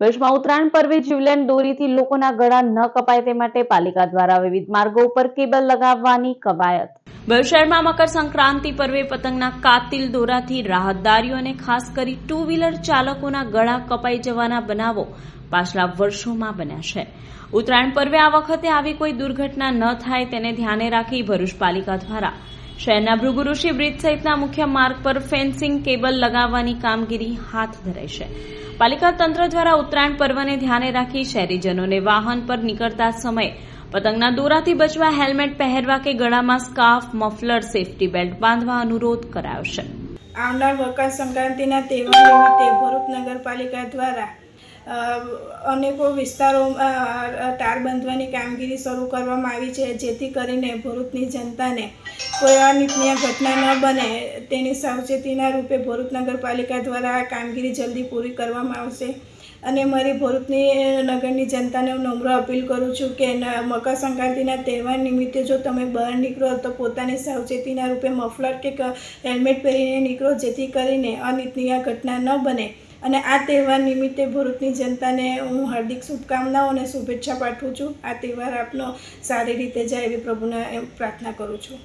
ભરૂચમાં ઉત્તરાયણ પર્વે જીવલેણ દોરીથી લોકોના ગળા ન કપાય તે માટે પાલિકા દ્વારા વિવિધ માર્ગો ઉપર કેબલ લગાવવાની કવાયત. શહેરમાં મકર સંક્રાંતિ પર્વે પતંગના કાતિલ દોરાથી રાહતદારીઓ અને ખાસ કરી ટુ વ્હીલર ચાલકોના ગળા કપાઈ જવાના બનાવો પાછલા વર્ષોમાં બન્યા છે. ઉત્તરાયણ પર્વે આ વખતે આવી કોઈ દુર્ઘટના ન થાય તેને ધ્યાને રાખી ભરૂચ પાલિકા દ્વારા શહેરના ભૃગુઋષિ બ્રિજ સહિતના મુખ્ય માર્ગ પર ફેન્સિંગ કેબલ લગાવવાની કામગીરી હાથ ધરાઈ છે. પાલિકા તંત્ર દ્વારા ઉત્તરાયણ પર્વને ધ્યાને રાખી શહેરીજનોને વાહન પર નીકળતા સમયે પતંગના દોરાથી બચવા હેલ્મેટ પહેરવા કે ગળામાં સ્કાર્ફ, મફલર, સેફટી બેલ્ટ બાંધવા અનુરોધ કરાયો છે. આવનાર મકર સંક્રાંતિના તહેવાર નિમિત્તે ભરૂચ નગરપાલિકા દ્વારા અનેકો વિસ્તારોમાં તાર બાંધવાની કામગીરી શરૂ કરવામાં આવી છે, જેથી કરીને ભરૂચની જનતાને કોઈ અનિચ્છનીય ઘટના ન બને. તેની સાવચેતીના રૂપે ભરૂચ નગરપાલિકા દ્વારા આ કામગીરી જલ્દી પૂરી કરવામાં આવશે. અને મારી ભરૂચની નગરની જનતાને હું નમ્ર અપીલ કરું છું કે મકરસંક્રાંતિના મકર સંક્રાંતિના તહેવાર નિમિત્તે જો તમે બહાર નીકળો તો પોતાની સાવચેતીના રૂપે મફલર કે, હેલ્મેટ પહેરીને નીકળો, જેથી કરીને અનિચ્છનીય ઘટના ન બને. અને આ તહેવાર નિમિત્તે ભરૂચની જનતાને હું હાર્દિક શુભકામનાઓ અને શુભેચ્છા પાઠવું છું. આ તહેવાર આપનો સારી રીતે જાય એવી પ્રભુને પ્રાર્થના કરું છું.